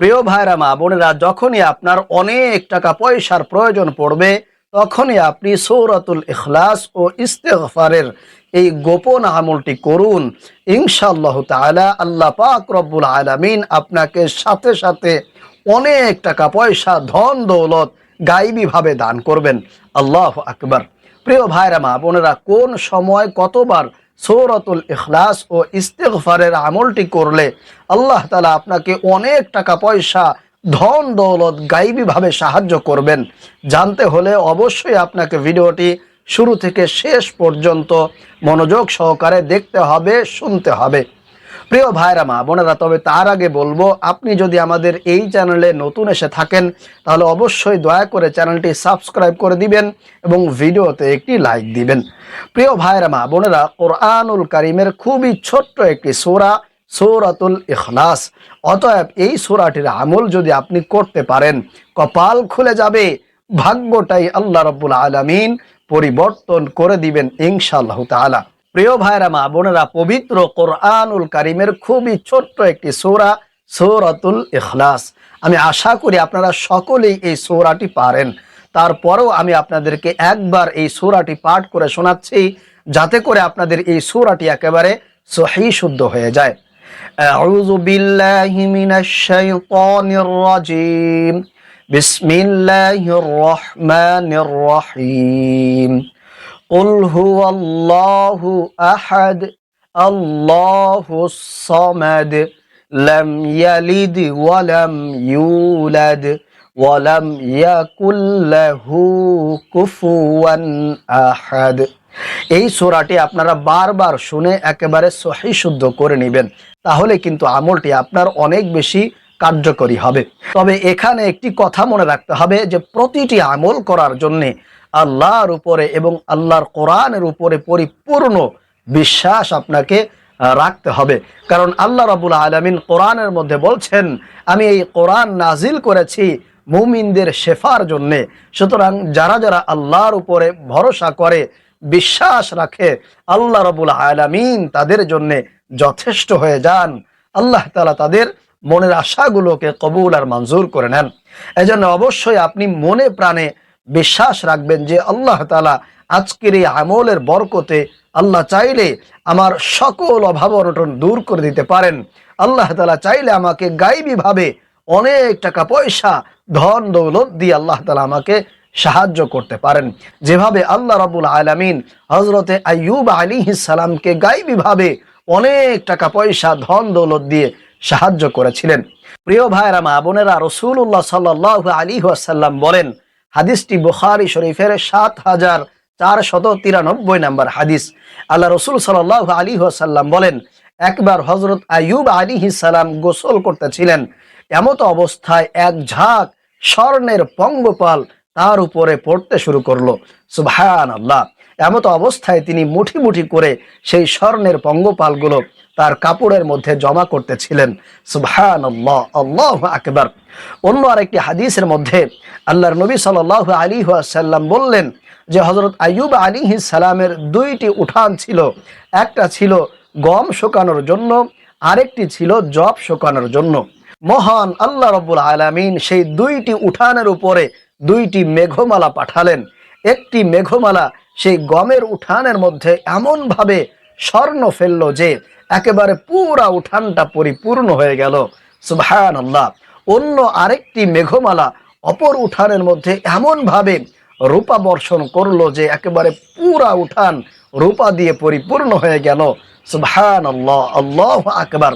প্রিয় ভাইরা, মা বোনেরা, যখনই আপনার অনেক টাকা পয়সার প্রয়োজন পড়বে, তখনই আপনি সৌরাতুল ইখলাস ও ইস্তেগফারের এই গোপন আমলটি করুন। ইনশাআল্লাহ তাআলা আল্লাহ পাক রব্বুল আলামিন আপনাকে সাথে সাথে অনেক টাকা পয়সা, ধন, দৌলত গাইবীভাবে দান করবেন। আল্লাহ আকবার। প্রিয় ভাইরা, মা বোনেরা, কোন সময় কতবার সৌরতুল ইখলাস ও ইস্তেকফারের আমলটি করলে আল্লাহ তালা আপনাকে অনেক টাকা পয়সা, ধন দৌলত গাইবীভাবে সাহায্য করবেন। জানতে হলে অবশ্যই আপনাকে ভিডিওটি শুরু থেকে শেষ পর্যন্ত মনোযোগ সহকারে দেখতে হবে, শুনতে হবে। প্রিয় ভাইরা, মা বোনেরা, তবে তার আগে বলব, আপনি যদি আমাদের এই চ্যানেলে নতুন এসে থাকেন, তাহলে অবশ্যই দয়া করে চ্যানেলটি সাবস্ক্রাইব করে দিবেন এবং ভিডিওতে একটি লাইক দিবেন। প্রিয় ভাইরা, মা বোনেরা, কোরআনুল কারিমের খুবই ছোট্ট একটি সোরা, সৌরাতুল ইখলাস। অতএব এই সোরাটির আমল যদি আপনি করতে পারেন, কপাল খুলে যাবে, ভাগ্যটাই আল্লাহ রব্বুল আলমিন পরিবর্তন করে দিবেন ইনশাআল্লাহ তাআলা। প্রিয় ভাইরা মা বোনেরা পবিত্র কোরআনুল কারিমের খুবই ছোট্ট একটি সৌরা সৌরাতুল ইখলাস আমি আশা করি আপনারা সকলেই এই সৌরাটি পারেন তারপরেও আমি আপনাদেরকে একবার এই সৌরাটি পাঠ করে শোনাচ্ছি যাতে করে আপনাদের এই সৌরাটি একেবারে সহি শুদ্ধ হয়ে যায় أعوذ بالله من الشيطان الرجيم بسم الله الرحمن الرحيم قل هو الله أحد الله الصمد لم يلد ولم يولد ولم يكن له كفوا أحد এই সোরাটি আপনারা বারবার শুনে একেবারে সহি শুদ্ধ করে নেবেন তাহলে কিন্তু আমলটি আপনার অনেক বেশি কার্যকরী হবে তবে এখানে একটি কথা মনে রাখতে হবে যে প্রতিটি আমল করার জন্যে আল্লাহর উপরে এবং আল্লাহর কোরআনের উপরে পরিপূর্ণ বিশ্বাস আপনাকে রাখতে হবে। কারণ আল্লাহ রাবুল আলমিন কোরআনের মধ্যে বলছেন, আমি এই কোরআন নাজিল করেছি মুমিনদের শেফার জন্যে। সুতরাং যারা যারা আল্লাহর উপরে ভরসা করে, বিশ্বাস রাখে, আল্লাহ রবুল আলামিন তাদের জন্য যথেষ্ট হয়ে যান। আল্লাহ তালা তাদের মনের আশাগুলোকে কবুল আর মঞ্জুর করে নেন। এজন্য অবশ্যই আপনি মনে প্রাণে বিশ্বাস রাখবেন যে আল্লাহ তালা আজকের এই আমলের বরকতে আল্লাহ চাইলে আমার সকল অভাব অনটন দূর করে দিতে পারেন। আল্লাহ তালা চাইলে আমাকে গাইবীভাবে অনেক টাকা পয়সা, ধন দৌলত দিয়ে আল্লাহ তালা আমাকে সাহায্য করতে পারেন। যেভাবে আল্লাহ রাবুল আলামিন হজরতে আইয়ুব আলী সালামকে গাইবীভাবে অনেক টাকা পয়সা, ধন দৌলত দিয়ে সাহায্য করেছিলেন। প্রিয় ভাইরা মা বোনেরা রসুল্লাহ সাল্লাহ আলী আসাল্লাম বলেন হাদিসটি বুখারি শরীফের সাত হাজার চার শত তিরানব্বই নম্বর হাদিস। আল্লাহ রসুল সাল্লাহ আলী আসাল্লাম বলেন, একবার হজরত আইয়ুব আলী সালাম গোসল করতেছিলেন, এমতো অবস্থায় এক ঝাঁক স্বর্ণের পঙ্গপাল তার উপরে পড়তে শুরু করল। সুবহান আল্লাহ এমত অবস্থায় তিনি মুঠি মুঠি করে সেই স্বর্ণের পঙ্গপালগুলো তার কাপড়ের মধ্যে জমা করতেছিলেন। সুবহান আল্লাহ আকবার। অন্য আরেকটি হাদিসের মধ্যে আল্লাহর নবী সাল আলী সাল্লাম বললেন যে হজরত আইয়ুব আলী সালামের দুইটি উঠান ছিল। একটা ছিল গম শুকানোর জন্য, আরেকটি ছিল জব শুকানোর জন্য। মহান আল্লাহ রব্বুল আলামিন সেই দুইটি উঠানের উপরে দুইটি মেঘমালা পাঠালেন। একটি মেঘমালা সেই গমের উঠানের মধ্যে এমনভাবে স্বর্ণ ফেলল যে একেবারে পুরা উঠানটা পরিপূর্ণ হয়ে গেল। সুবহান আল্লাহ অন্য আরেকটি মেঘমালা অপর উঠানের মধ্যে এমনভাবে রূপা বর্ষণ করল যে একেবারে পুরা উঠান রূপা দিয়ে পরিপূর্ণ হয়ে গেল। সুবহান আল্লাহ আল্লাহ আকবার।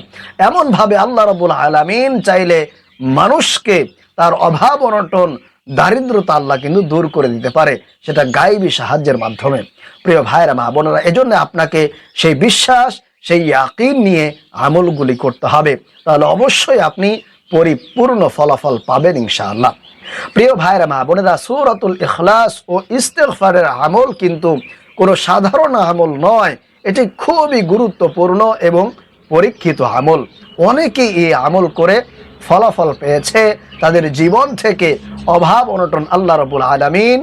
এমনভাবে আল্লাহ রবুল আলামিন চাইলে মানুষকে তার অভাব অনটন, দারিদ্রতা আল্লাহ কিন্তু দূর করে দিতে পারে, সেটা গাইবী সাহায্যের মাধ্যমে। প্রিয় ভাইরা মা বোনেরা এজন্য আপনাকে সেই বিশ্বাস সেই ইয়াকিন নিয়ে আমলগুলি করতে হবে। তাহলে অবশ্যই আপনি পরিপূর্ণ ফলাফল পাবেন ইনশাআল্লাহ। প্রিয় ভাইরা মা বোনেরা, সুরতুল ইখলাস ও ইস্তেগফারের আমল কিন্তু কোনো সাধারণ আমল নয়। এটি খুবই গুরুত্বপূর্ণ এবং পরীক্ষিত আমল। অনেকেই এই আমল করে ফলাফল পেয়েছে, তাদের জীবন থেকে অভাব অনটন আল্লাহ রবুল আলমিন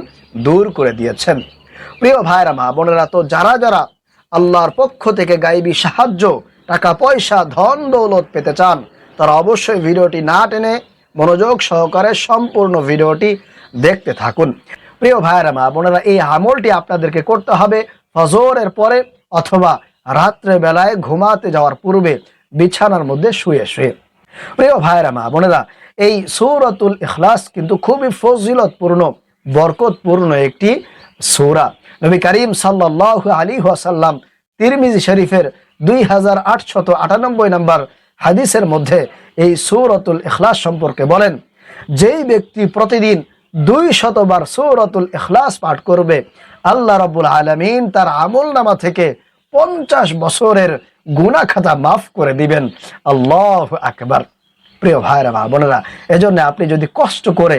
দূর করে দিয়েছেন। প্রিয় ভাইরা মা বোনেরা, তো যারা যারা আল্লাহর পক্ষ থেকে গাইবী সাহায্য, টাকা পয়সা, ধন দৌলত পেতে চান, তারা অবশ্যই ভিডিওটি না টেনে মনোযোগ সহকারে সম্পূর্ণ ভিডিওটি দেখতে থাকুন। প্রিয় ভাইয়েরা, মা বোনেরা, এই আমলটি আপনাদেরকে করতে হবে ফজরের পরে অথবা রাত্রে বেলায় ঘুমাতে যাওয়ার পূর্বে বিছানার মধ্যে শুয়ে শুয়ে। প্রিয় ভাইয়েরা, মা বোনেরা, এই সৌরতুল ইখলাস কিন্তু খুবই ফজিলতপূর্ণ, বরকতপূর্ণ একটি সৌরা। নবী করিম সাল্লাহ আলী ওয়াসাল্লাম তিরমিজি শরীফের দুই হাজার আটশত আটানব্বই নম্বর হাদিসের মধ্যে এই সৌরতুল ইখলাস সম্পর্কে বলেন, যেই ব্যক্তি প্রতিদিন দুই শতবার সৌরতুল ইখলাস পাঠ করবে, আল্লাহ রব্বুল আলমিন তার আমল নামা থেকে পঞ্চাশ বছরের গুনা খাতা মাফ করে দিবেন। আল্লাহ আকবার। প্রিয় ভাইরা মা বোনেরা, এজন্য আপনি যদি কষ্ট করে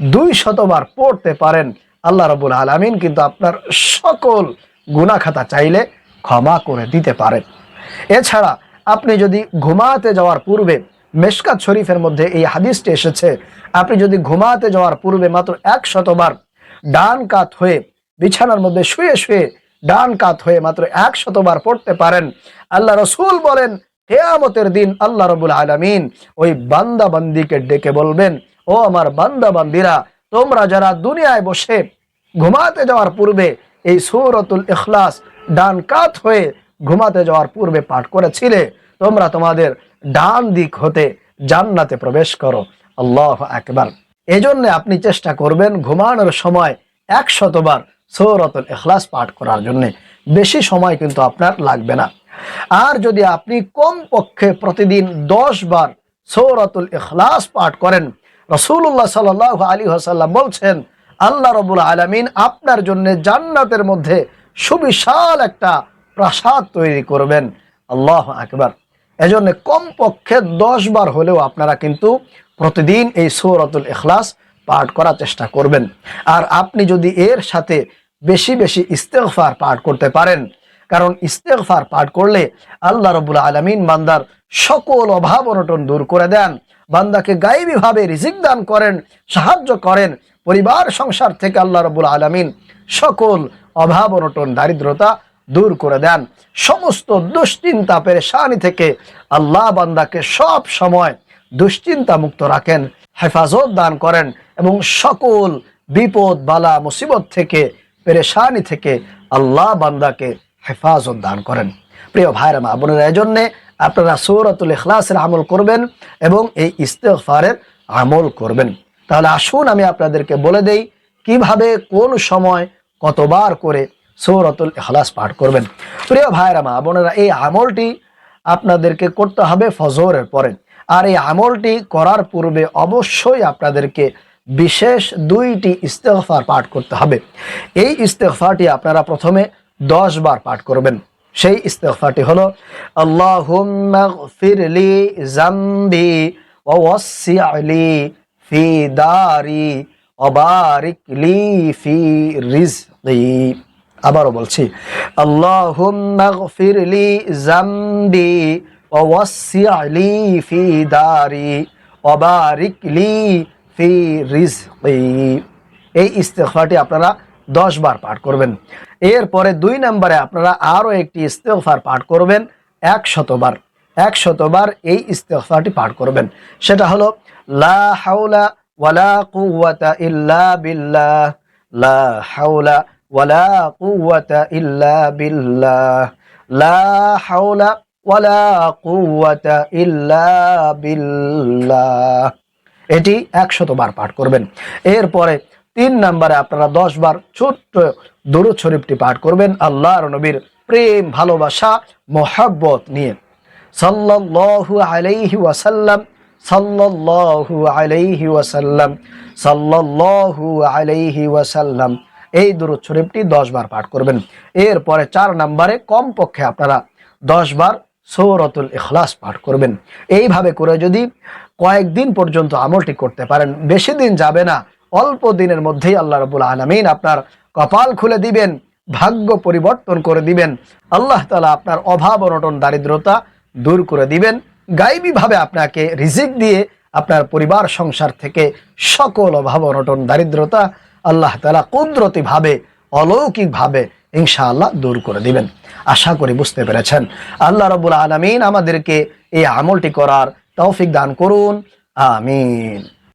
দুই শতবার পড়তে পারেন আল্লাহ রবুল আলমিন কিন্তু আপনার সকল গুনা খাতা চাইলে ক্ষমা করে দিতে পারেন। এছাড়া আপনি যদি ঘুমাতে যাওয়ার পূর্বে মেশকাত শরীফের মধ্যে এই হাদিসটি এসেছে, আপনি যদি ঘুমাতে যাওয়ার পূর্বে মাত্র এক শতবার ডান কাত হয়ে বিছানার মধ্যে শুয়ে শুয়ে ডান কাত হয়ে মাত্র এক শতবার পড়তে পারেন, আল্লাহ রসুল বলেন, কেয়ামতের দিন আল্লাহ রবুল আলমিন ওই বান্দা বান্দিকে ডেকে বলবেন, ও আমার বান্দা বান্দিরা তোমরা যারা দুনিয়ায় বসে ঘুমাতে যাওয়ার পূর্বে এই সৌরতুল ইখলাস ডান কাত হয়ে ঘুমাতে যাওয়ার পূর্বে পাঠ করেছিলে, তোমরা তোমাদের ডান দিক হতে জান্নাতে প্রবেশ করো। আল্লাহ একবার এজন্য আপনি চেষ্টা করবেন ঘুমানোর সময় এক শতবার সৌরতুল এখলাস পাঠ করার জন্য। বেশি সময় কিন্তু আপনার লাগবে না। আর যদি আপনি কম পক্ষে প্রতিদিন দশ বার সৌরতুল ইখলাস পাঠ করেন রসুল্লাহ সাল আলী হাসাল্লাম বলছেন আল্লাহ রবুল আলমিন আপনার জন্য জান্নাতের মধ্যে সুবিশাল একটা প্রাসাদ তৈরি করবেন। আল্লাহ আকবার। এজন্য কমপক্ষে দশ বার হলেও আপনারা কিন্তু প্রতিদিন এই সৌরতুল ইখলাস পাঠ করার চেষ্টা করবেন। আর আপনি যদি এর সাথে বেশি বেশি ইস্তেগফার পাঠ করতে পারেন, কারণ ইস্তেগফার পাঠ করলে আল্লাহ রবুল আলমিন বান্দার সকল অভাব অনটন দূর করে দেন। বান্দাকে গাইবীভাবে রিজিক দান করেন, সাহায্য করেন পরিবার, সংসার থেকে আল্লাহ রবুল আলমিন সকল অভাব অনটন, দারিদ্রতা দূর করে দেন। সমস্ত দুশ্চিন্তা পেরেশানি থেকে আল্লাহ বান্দাকে সব সময় দুশ্চিন্তা মুক্ত রাখেন, হেফাজত দান করেন এবং সকল বিপদ, বালা, মুসিবত থেকে, পেরেশানি থেকে আল্লাহ বান্দাকে হেফাজত দান করেন। প্রিয় ভাইরা মা বোনেরা, এজন্যে আপনারা সৌরতুল ইখলাসের আমল করবেন এবং এই ইস্তেফারের আমল করবেন। তাহলে আসুন আমি আপনাদেরকে বলে দেই কীভাবে কোন সময় কতবার করে সৌরতুল ইখলাস পাঠ করবেন। প্রিয় ভাইরা মা বোনেরা, এই আমলটি আপনাদেরকে করতে হবে ফজরের পরে। আর এই আমলটি করার পূর্বে অবশ্যই আপনাদেরকে বিশেষ দুইটি ইস্তেফার পাঠ করতে হবে। এই ইস্তেফারটি আপনারা প্রথমে দশ বার পাঠ করবেন। সেই ইস্তেফারটি হলো আল্লাহুম্মাগফিরলি জামবি ওয়াসি'লি ফি দারি ওবারিক লি ফি রিজকি। আবারও বলছি আল্লাহুম্মাগফিরলি জামবি ওয়াসি'লি ফি দারি ওবারিক লি ফি রিজকি। এই ইস্তেগফারটি আপনারা দশ বার পাঠ করবেন। এরপরে দুই নম্বরে আপনারা আরও একটি ইস্তেগফার পাঠ করবেন এক শতবার এক শতবার এই ইস্তেফাটি পাঠ করবেন। সেটা হলো, লা হাওলা ওয়ালা কুওয়াতা ইল্লা বিল্লাহ। লা হাওলা ওয়ালা কুওয়াতা ইল্লা বিল্লাহ। লা হাওলা ওয়ালা কুওয়াতা ইল্লা বিল্লাহ। এটি একশতবার পাঠ করবেন। এরপরে তিন নম্বরে আপনারা দশ বার ছোট্ট দরুদ শরীফটি পাঠ করবেন, আল্লাহর নবীর প্রেম, ভালোবাসা, মোহাব্বত নিয়ে। ওয়াসাল্লাম ওয়াসাল্লাম এই দরুদ শরীফটি দশ বার পাঠ করবেন। এরপরে চার নম্বরে কমপক্ষে আপনারা দশ বার সৌরতুল ইখলাস পাঠ করবেন। এইভাবে করে যদি কয়েকদিন পর্যন্ত আমলটি করতে পারেন, বেশি দিন যাবে না, অল্প দিনের মধ্যেই আল্লাহ রবুল আলমিন আপনার কপাল খুলে দিবেন, ভাগ্য পরিবর্তন করে দিবেন। আল্লাহ তালা আপনার অভাব অনটন, দারিদ্রতা দূর করে দিবেন। গাইবীভাবে আপনাকে রিজিক দিয়ে আপনার পরিবার, সংসার থেকে সকল অভাব, অনটন, দারিদ্রতা আল্লাহ তালা কুদরতিভাবে, অলৌকিকভাবে ইনশাআল্লাহ দূর করে দিবেন। আশা করি বুঝতে পেরেছেন। আল্লাহ রবুল আলমিন আমাদেরকে এই আমলটি করার তৌফিক দান করুন। আমিন।